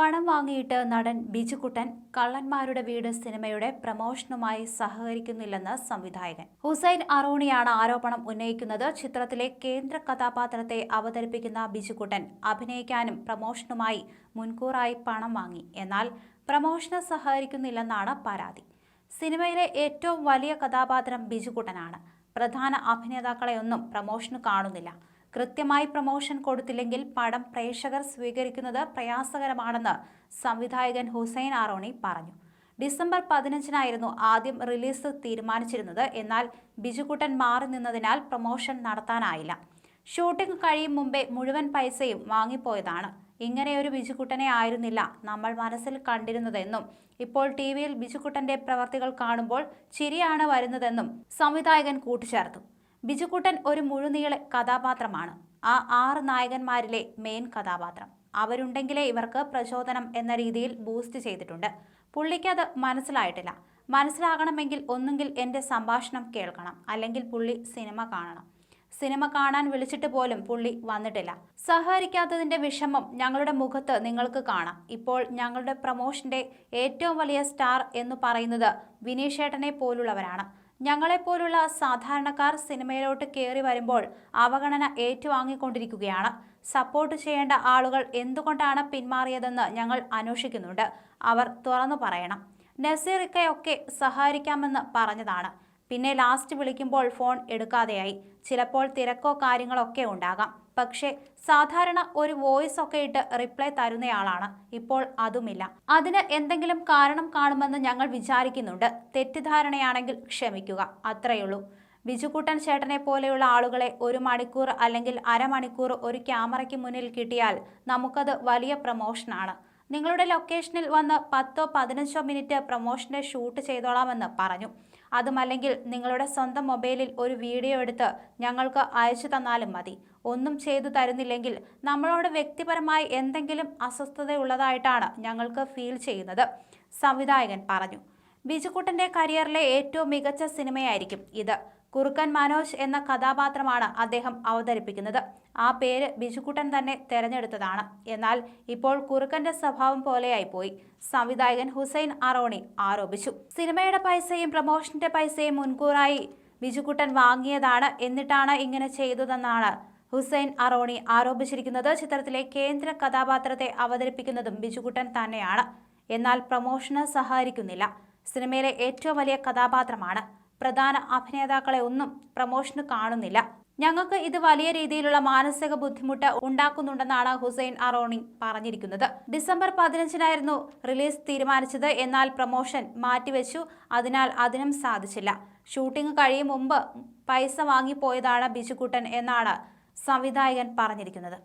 പണം വാങ്ങിയിട്ട് നടൻ ബിജുകുട്ടൻ കള്ളന്മാരുടെ വീട് സിനിമയുടെ പ്രമോഷനുമായി സഹകരിക്കുന്നില്ലെന്ന് സംവിധായകൻ. ഹുസൈൻ അറോണിയാണ് ആരോപണം ഉന്നയിക്കുന്നത്. ചിത്രത്തിലെ കേന്ദ്ര കഥാപാത്രത്തെ അവതരിപ്പിക്കുന്ന ബിജുകുട്ടൻ അഭിനയിക്കാനും പ്രമോഷനുമായി മുൻകൂറായി പണം വാങ്ങി. എന്നാൽ പ്രമോഷന് സഹകരിക്കുന്നില്ലെന്നാണ് പരാതി. സിനിമയിലെ ഏറ്റവും വലിയ കഥാപാത്രം ബിജുകുട്ടനാണ് പ്രധാന അഭിനേതാക്കളെയൊന്നും പ്രമോഷന് കാണുന്നില്ല. കൃത്യമായി പ്രമോഷൻ കൊടുത്തില്ലെങ്കിൽ പടം പ്രേക്ഷകർ സ്വീകരിക്കുന്നത് പ്രയാസകരമാണെന്ന് സംവിധായകൻ ഹുസൈൻ ആറോണി പറഞ്ഞു. ഡിസംബർ പതിനഞ്ചിനായിരുന്നു ആദ്യം റിലീസ് തീരുമാനിച്ചിരുന്നത്. എന്നാൽ ബിജുകുട്ടൻ മാറി നിന്നതിനാൽ പ്രമോഷൻ നടത്താനായില്ല. ഷൂട്ടിംഗ് കഴിയും മുമ്പേ മുഴുവൻ പൈസയും വാങ്ങിപ്പോയതാണ്. ഇങ്ങനെയൊരു ബിജുകുട്ടനെ ആയിരുന്നില്ല നമ്മൾ മനസ്സിൽ കണ്ടിരുന്നതെന്നും ഇപ്പോൾ ടി വിയിൽ ബിജുകുട്ടന്റെ പ്രവർത്തികൾ കാണുമ്പോൾ ചിരിയാണ് വരുന്നതെന്നും സംവിധായകൻ കൂട്ടിച്ചേർത്തു. ബിജുക്കുട്ടൻ ഒരു മുഴുനീള കഥാപാത്രമാണ്. ആ ആറ് നായകന്മാരിലെ മെയിൻ കഥാപാത്രം. അവരുണ്ടെങ്കിലേ ഇവർക്ക് പ്രചോദനം എന്ന രീതിയിൽ ബൂസ്റ്റ് ചെയ്തിട്ടുണ്ട്. പുള്ളിക്കത് മനസ്സിലായിട്ടില്ല. മനസ്സിലാകണമെങ്കിൽ ഒന്നുകിൽ എന്റെ സംഭാഷണം കേൾക്കണം. അല്ലെങ്കിൽ പുള്ളി സിനിമ കാണണം. സിനിമ കാണാൻ വിളിച്ചിട്ട് പോലും പുള്ളി വന്നിട്ടില്ല. സഹകരിക്കാത്തതിന്റെ വിഷമം ഞങ്ങളുടെ മുഖത്ത് നിങ്ങൾക്ക് കാണാം. ഇപ്പോൾ ഞങ്ങളുടെ പ്രൊമോഷന്റെ ഏറ്റവും വലിയ സ്റ്റാർ എന്ന് പറയുന്നത് വിനീഷേട്ടനെ പോലുള്ളവരാണ്. ഞങ്ങളെപ്പോലുള്ള സാധാരണക്കാർ സിനിമയിലോട്ട് കയറി വരുമ്പോൾ അവഗണന ഏറ്റുവാങ്ങിക്കൊണ്ടിരിക്കുകയാണ്. സപ്പോർട്ട് ചെയ്യേണ്ട ആളുകൾ എന്തുകൊണ്ടാണ് പിന്മാറിയതെന്ന് ഞങ്ങൾ അന്വേഷിക്കുന്നുണ്ട്. അവർ തുറന്നു പറയണം. നസീറിക്കയൊക്കെ സഹായിക്കാമെന്ന് പറഞ്ഞതാണ്. പിന്നെ ലാസ്റ്റ് വിളിക്കുമ്പോൾ ഫോൺ എടുക്കാതെയായി. ചിലപ്പോൾ തിരക്കോ കാര്യങ്ങളൊക്കെ ഉണ്ടാകാം. പക്ഷേ സാധാരണ ഒരു വോയിസ് ഒക്കെ ഇട്ട് റിപ്ലൈ തരുന്നയാളാണ്. ഇപ്പോൾ അതുമില്ല. അതിന് എന്തെങ്കിലും കാരണം കാണുമെന്ന് ഞങ്ങൾ വിചാരിക്കുന്നുണ്ട്. തെറ്റിദ്ധാരണയാണെങ്കിൽ ക്ഷമിക്കുക. അത്രയുള്ളൂ. ബിജുക്കുട്ടൻ ചേട്ടനെ പോലെയുള്ള ആളുകളെ ഒരു മണിക്കൂർ അല്ലെങ്കിൽ അരമണിക്കൂർ ഒരു ക്യാമറയ്ക്ക് മുന്നിൽ കിട്ടിയാൽ നമുക്കത് വലിയ പ്രൊമോഷനാണ് നിങ്ങളുടെ ലൊക്കേഷനിൽ വന്ന് പത്തോ പതിനഞ്ചോ മിനിറ്റ് പ്രൊമോഷന്റെ ഷൂട്ട് ചെയ്തോളാമെന്ന് പറഞ്ഞു. അതുമല്ലെങ്കിൽ നിങ്ങളുടെ സ്വന്തം മൊബൈലിൽ ഒരു വീഡിയോ എടുത്ത് ഞങ്ങൾക്ക് അയച്ചു തന്നാലും മതി. ഒന്നും ചെയ്തു തരുന്നില്ലെങ്കിൽ നമ്മളോട് വ്യക്തിപരമായി എന്തെങ്കിലും അസ്വസ്ഥതയുള്ളതായിട്ടാണ് ഞങ്ങൾക്ക് ഫീൽ ചെയ്യുന്നത് സംവിധായകൻ പറഞ്ഞു. ബിജുക്കുട്ടന്റെ കരിയറിലെ ഏറ്റവും മികച്ച സിനിമയായിരിക്കും ഇത്. കുറുക്കൻ മനോജ് എന്ന കഥാപാത്രമാണ് അദ്ദേഹം അവതരിപ്പിക്കുന്നത്. ആ പേര് ബിജുക്കുട്ടൻ തന്നെ തെരഞ്ഞെടുത്തതാണ്. എന്നാൽ ഇപ്പോൾ കുറുക്കന്റെ സ്വഭാവം പോലെയായിപ്പോയി. സംവിധായകൻ ഹുസൈൻ അറോണി ആരോപിച്ചു. സിനിമയുടെ പൈസയും പ്രൊമോഷന്റെ പൈസയും മുൻകൂറായി ബിജുക്കുട്ടൻ വാങ്ങിയതാണ് എന്നിട്ടാണ് ഇങ്ങനെ ചെയ്തതെന്നാണ് ഹുസൈൻ അറോണി ആരോപിച്ചിരിക്കുന്നത്. ചിത്രത്തിലെ കേന്ദ്ര കഥാപാത്രത്തെ അവതരിപ്പിക്കുന്നതും ബിജുക്കുട്ടൻ തന്നെയാണ്. എന്നാൽ പ്രമോഷന് സഹകരിക്കുന്നില്ല. സിനിമയിലെ ഏറ്റവും വലിയ കഥാപാത്രമാണ്. പ്രധാന അഭിനേതാക്കളെ ഒന്നും പ്രമോഷന് കാണുന്നില്ല. ഞങ്ങൾക്ക് ഇത് വലിയ രീതിയിലുള്ള മാനസിക ബുദ്ധിമുട്ട് ഉണ്ടാക്കുന്നുണ്ടെന്നാണ് ഹുസൈൻ അറോണി പറഞ്ഞിരിക്കുന്നത്. ഡിസംബർ പതിനഞ്ചിനായിരുന്നു റിലീസ് തീരുമാനിച്ചത്. എന്നാൽ പ്രമോഷൻ മാറ്റിവെച്ചു. അതിനാൽ അതിനും സാധിച്ചില്ല. ഷൂട്ടിംഗ് കഴിയും മുമ്പ് പൈസ വാങ്ങിപ്പോയതാണ് ബിജുകുട്ടൻ എന്നാണ് സംവിധായകൻ പറഞ്ഞിരിക്കുന്നത്.